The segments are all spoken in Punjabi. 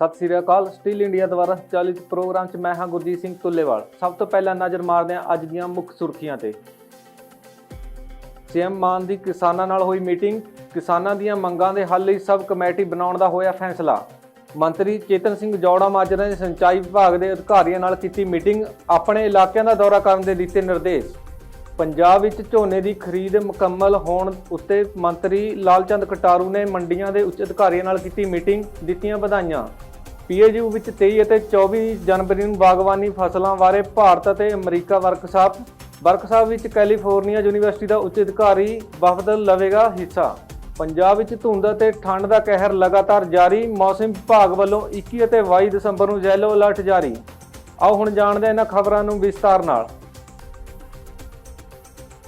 ਸਤਿ ਸ੍ਰੀ ਅਕਾਲ, ਸਟੀਲ ਇੰਡੀਆ ਦੁਆਰਾ ਸੰਚਾਲਿਤ ਪ੍ਰੋਗਰਾਮ 'ਚ ਮੈਂ ਹਾਂ ਗੁਰਜੀਤ ਸਿੰਘ ਤੁੱਲੇਵਾਲ ਸਭ ਤੋਂ ਪਹਿਲਾਂ ਨਜ਼ਰ ਮਾਰਦੇ ਹਾਂ ਅੱਜ ਦੀਆਂ ਮੁੱਖ ਸੁਰਖੀਆਂ ਤੇ। ਸੀਐਮ ਮਾਨ ਦੀ ਕਿਸਾਨਾਂ ਨਾਲ ਹੋਈ ਮੀਟਿੰਗ। ਕਿਸਾਨਾਂ ਦੀਆਂ ਮੰਗਾਂ ਦੇ ਹੱਲ ਲਈ ਸਬ ਕਮੇਟੀ ਬਣਾਉਣ ਦਾ ਹੋਇਆ ਫੈਸਲਾ। ਮੰਤਰੀ ਚੇਤਨ ਸਿੰਘ ਜੌੜਾ ਮਾਜਰਾ ਨੇ ਸਿੰਚਾਈ ਵਿਭਾਗ ਦੇ ਅਧਿਕਾਰੀਆਂ ਨਾਲ ਕੀਤੀ ਮੀਟਿੰਗ। ਆਪਣੇ ਇਲਾਕਿਆਂ ਦਾ ਦੌਰਾ ਕਰਨ ਦੇ ਦਿੱਤੇ ਨਿਰਦੇਸ਼। ਪੰਜਾਬ ਵਿੱਚ ਝੋਨੇ ਦੀ ਖਰੀਦ ਮੁਕੰਮਲ ਹੋਣ ਉੱਤੇ ਮੰਤਰੀ ਲਾਲਚੰਦ ਕਟਾਰੂ ਨੇ ਮੰਡੀਆਂ ਦੇ ਉੱਚ ਅਧਿਕਾਰੀਆਂ ਨਾਲ ਕੀਤੀ ਮੀਟਿੰਗ। ਦਿੱਤੀਆਂ ਵਧਾਈਆਂ। ਪੀਏਯੂ ਵਿੱਚ 23 ਅਤੇ 24 ਜਨਵਰੀ ਨੂੰ ਬਾਗਬਾਨੀ ਫਸਲਾਂ ਬਾਰੇ ਭਾਰਤ ਅਤੇ ਅਮਰੀਕਾ ਵਰਕਸ਼ਾਪ ਵਰਕਸ਼ਾਪ ਵਿੱਚ ਕੈਲੀਫੋਰਨੀਆ ਯੂਨੀਵਰਸਿਟੀ ਦਾ ਉੱਚ ਅਧਿਕਾਰੀ ਵਫਦ ਲਵੇਗਾ ਹਿੱਸਾ। ਪੰਜਾਬ ਵਿੱਚ ਧੁੰਦ ਅਤੇ ਠੰਡ ਦਾ ਕਹਿਰ ਲਗਾਤਾਰ ਜਾਰੀ, ਮੌਸਮ ਵਿਭਾਗ ਵੱਲੋਂ 21 ਅਤੇ 22 ਦਸੰਬਰ ਨੂੰ ਯੈਲੋ ਅਲਰਟ ਜਾਰੀ। ਆਓ ਹੁਣ ਜਾਣਦੇ ਹਾਂ ਇਹਨਾਂ ਖਬਰਾਂ ਨੂੰ ਵਿਸਤਾਰ ਨਾਲ।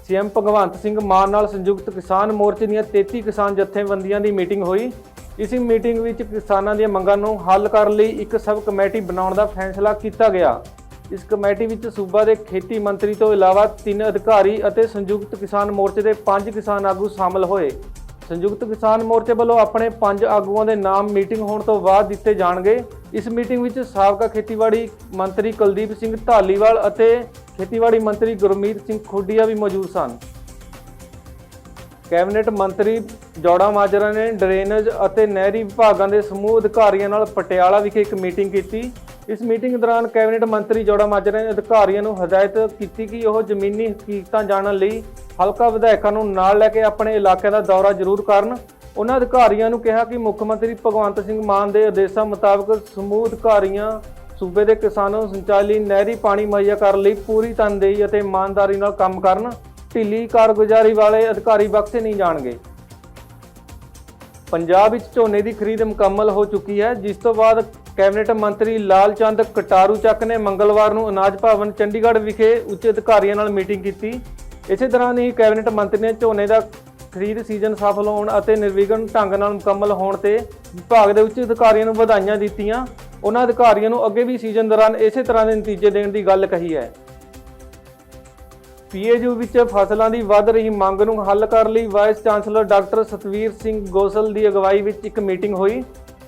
ਸੀਐਮ ਭਗਵੰਤ ਸਿੰਘ ਮਾਨ ਨਾਲ ਸੰਯੁਕਤ ਕਿਸਾਨ ਮੋਰਚੇ ਦੀਆਂ 33 ਕਿਸਾਨ ਜਥੇਬੰਦੀਆਂ ਦੀ ਮੀਟਿੰਗ ਹੋਈ। ਇਸ ਮੀਟਿੰਗ ਵਿੱਚ ਕਿਸਾਨਾਂ ਦੀਆਂ ਮੰਗਾਂ ਨੂੰ ਹੱਲ ਕਰਨ ਲਈ ਇੱਕ ਸਬ ਕਮੇਟੀ ਬਣਾਉਣ ਦਾ ਫੈਸਲਾ ਕੀਤਾ ਗਿਆ। ਇਸ ਕਮੇਟੀ ਵਿੱਚ ਸੂਬਾ ਦੇ ਖੇਤੀ ਮੰਤਰੀ ਤੋਂ ਇਲਾਵਾ ਤਿੰਨ ਅਧਿਕਾਰੀ ਅਤੇ ਸੰਯੁਕਤ ਕਿਸਾਨ ਮੋਰਚੇ ਦੇ ਪੰਜ ਕਿਸਾਨ ਆਗੂ ਸ਼ਾਮਲ ਹੋਏ। ਸੰਯੁਕਤ ਕਿਸਾਨ ਮੋਰਚੇ ਵੱਲੋਂ ਆਪਣੇ ਪੰਜ ਆਗੂਆਂ ਦੇ ਨਾਮ ਮੀਟਿੰਗ ਹੋਣ ਤੋਂ ਬਾਅਦ ਦਿੱਤੇ ਜਾਣਗੇ। ਇਸ ਮੀਟਿੰਗ ਵਿੱਚ ਸਾਬਕਾ ਖੇਤੀਬਾੜੀ ਮੰਤਰੀ ਕੁਲਦੀਪ ਸਿੰਘ ਢਾਲੀਵਾਲ ਅਤੇ ਖੇਤੀਬਾੜੀ ਮੰਤਰੀ ਗੁਰਮੀਤ ਸਿੰਘ ਖੁੱਡੀਆ ਵੀ ਮੌਜੂਦ ਸਨ। ਕੈਬਨਿਟ ਮੰਤਰੀ ਜੋੜਾ ਮਾਜਰਾ ਨੇ ਡਰੇਨੇਜ ਅਤੇ ਨਹਿਰੀ ਵਿਭਾਗਾਂ ਦੇ ਸਮੂਹ ਅਧਿਕਾਰੀਆਂ ਨਾਲ ਪਟਿਆਲਾ ਵਿਖੇ ਇੱਕ ਮੀਟਿੰਗ ਕੀਤੀ। ਇਸ ਮੀਟਿੰਗ ਦੌਰਾਨ ਕੈਬਨਿਟ ਮੰਤਰੀ ਜੋੜਾ ਮਾਜਰਾ ਨੇ ਅਧਿਕਾਰੀਆਂ ਨੂੰ ਹਦਾਇਤ ਕੀਤੀ ਕਿ ਉਹ ਜ਼ਮੀਨੀ ਹਕੀਕਤਾਂ ਜਾਣਨ ਲਈ ਹਲਕਾ ਵਿਧਾਇਕਾਂ ਨੂੰ ਨਾਲ ਲੈ ਕੇ ਆਪਣੇ ਇਲਾਕਿਆਂ ਦਾ ਦੌਰਾ ਜ਼ਰੂਰ ਕਰਨ। ਉਹਨਾਂ ਅਧਿਕਾਰੀਆਂ ਨੂੰ ਕਿਹਾ ਕਿ ਮੁੱਖ ਮੰਤਰੀ ਭਗਵੰਤ ਸਿੰਘ ਮਾਨ ਦੇ ਆਦੇਸ਼ਾਂ ਮੁਤਾਬਕ ਸਮੂਹ ਅਧਿਕਾਰੀਆਂ ਸੂਬੇ ਦੇ ਕਿਸਾਨਾਂ ਨੂੰ ਲਈ ਨਹਿਰੀ ਪਾਣੀ ਮੁਹੱਈਆ ਕਰਨ ਲਈ ਪੂਰੀ ਤਨਦੇਹੀ ਅਤੇ ਇਮਾਨਦਾਰੀ ਨਾਲ ਕੰਮ ਕਰਨ। ਢਿੱਲੀ ਕਾਰਗੁਜ਼ਾਰੀ ਵਾਲੇ ਅਧਿਕਾਰੀ ਬਖਸ਼ੇ ਨਹੀਂ ਜਾਣਗੇ। ਪੰਜਾਬ ਵਿੱਚ ਝੋਨੇ ਦੀ ਖਰੀਦ ਮੁਕੰਮਲ ਹੋ ਚੁੱਕੀ ਹੈ, ਜਿਸ ਤੋਂ ਬਾਅਦ ਕੈਬਨਿਟ ਮੰਤਰੀ ਲਾਲ ਚੰਦ ਕਟਾਰੂ ਚੱਕ ਨੇ ਮੰਗਲਵਾਰ ਨੂੰ ਅਨਾਜ ਭਵਨ ਚੰਡੀਗੜ੍ਹ ਵਿਖੇ ਉੱਚ ਅਧਿਕਾਰੀਆਂ ਨਾਲ ਮੀਟਿੰਗ ਕੀਤੀ। ਇਸੇ ਦੌਰਾਨ ਹੀ ਕੈਬਨਿਟ ਮੰਤਰੀ ਨੇ ਝੋਨੇ ਦਾ ਖਰੀਦ ਸੀਜ਼ਨ ਸਫਲ ਹੋਣ ਅਤੇ ਨਿਰਵਿਘਨ ਢੰਗ ਨਾਲ ਮੁਕੰਮਲ ਹੋਣ ਤੇ ਵਿਭਾਗ ਦੇ ਉੱਚ ਅਧਿਕਾਰੀਆਂ ਨੂੰ ਵਧਾਈਆਂ ਦਿੱਤੀਆਂ। ਉਹਨਾਂ ਅਧਿਕਾਰੀਆਂ ਨੂੰ ਅੱਗੇ ਵੀ ਸੀਜ਼ਨ ਦੌਰਾਨ ਇਸੇ ਤਰ੍ਹਾਂ ਦੇ ਨਤੀਜੇ ਦੇਣ ਦੀ ਗੱਲ ਕਹੀ ਹੈ। ਪੀਏਯੂ ਵਿੱਚ ਫਸਲਾਂ ਦੀ ਵੱਧ ਰਹੀ ਮੰਗ ਨੂੰ ਹੱਲ ਕਰਨ ਲਈ vice chancellor doctor Satvir Singh Gosal ਦੀ ਅਗਵਾਈ ਵਿੱਚ ਇੱਕ ਮੀਟਿੰਗ ਹੋਈ,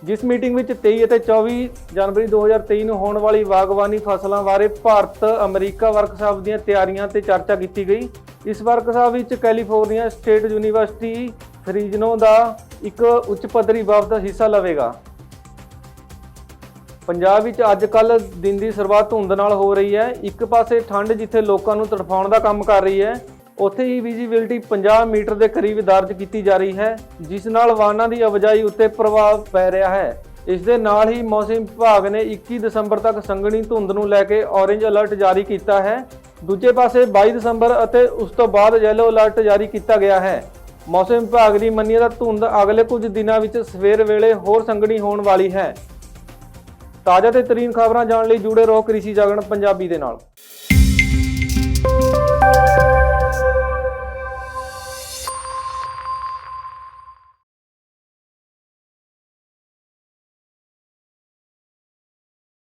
ਜਿਸ ਮੀਟਿੰਗ ਵਿੱਚ 23 ਅਤੇ 24 ਜਨਵਰੀ 2023 ਨੂੰ ਹੋਣ ਵਾਲੀ ਬਾਗਬਾਨੀ ਫਸਲਾਂ ਬਾਰੇ ਭਾਰਤ, ਅਮਰੀਕਾ ਵਰਕਸ਼ਾਪ ਦੀਆਂ ਤਿਆਰੀਆਂ ਤੇ ਚਰਚਾ ਕੀਤੀ ਗਈ। ਇਸ ਵਰਕਸ਼ਾਪ ਵਿੱਚ ਕੈਲੀਫੋਰਨੀਆ ਸਟੇਟ ਯੂਨੀਵਰਸਿਟੀ ਫਰੀਜ਼ਨੋ ਦਾ ਇੱਕ ਉੱਚ ਪੱਧਰੀ ਵਫਦ ਹਿੱਸਾ ਲਵੇਗਾ। ਪੰਜਾਬ ਵਿੱਚ ਅੱਜ ਕੱਲ ਦਿਨ ਦੀ ਸ਼ੁਰੂਆਤ ਧੁੰਦ ਨਾਲ ਹੋ ਰਹੀ ਹੈ। ਇੱਕ ਪਾਸੇ ਠੰਡ ਜਿੱਥੇ ਲੋਕਾਂ ਨੂੰ ਤੜਫਾਉਣ ਦਾ ਕੰਮ ਕਰ ਰਹੀ ਹੈ, ਉੱਥੇ ਹੀ ਵਿਜੀਬਿਲਟੀ 50 ਮੀਟਰ ਦੇ ਕਰੀਬ ਦਰਜ ਕੀਤੀ ਜਾ ਰਹੀ ਹੈ, ਜਿਸ ਨਾਲ ਵਾਹਨਾਂ ਦੀ ਆਵਾਜਾਈ ਉੱਤੇ ਪ੍ਰਭਾਵ ਪੈ ਰਿਹਾ ਹੈ। ਇਸ ਦੇ ਨਾਲ ਹੀ ਮੌਸਮ ਵਿਭਾਗ ਨੇ 21 ਦਸੰਬਰ ਤੱਕ ਸੰਘਣੀ ਧੁੰਦ ਨੂੰ ਲੈ ਕੇ ਔਰੇਂਜ ਅਲਰਟ ਜਾਰੀ ਕੀਤਾ ਹੈ। ਦੂਜੇ ਪਾਸੇ 22 ਦਸੰਬਰ ਅਤੇ ਉਸ ਤੋਂ ਬਾਅਦ ਯੈਲੋ ਅਲਰਟ ਜਾਰੀ ਕੀਤਾ ਗਿਆ ਹੈ। ਮੌਸਮ ਵਿਭਾਗ ਦੀ ਮੰਨੀਏ ਤਾਂ ਧੁੰਦ ਅਗਲੇ ਕੁਝ ਦਿਨਾਂ ਵਿੱਚ ਸਵੇਰ ਵੇਲੇ ਹੋਰ ਸੰਘਣੀ ਹੋਣ ਵਾਲੀ ਹੈ। ਤਾਜ਼ਾ ਤੇ ਤਰੀਨ ਖਬਰਾਂ ਜਾਣ ਲਈ ਜੁੜੇ ਰਹੋ ਕ੍ਰਿਸ਼ੀ ਜਾਗਣ ਪੰਜਾਬੀ ਦੇ ਨਾਲ।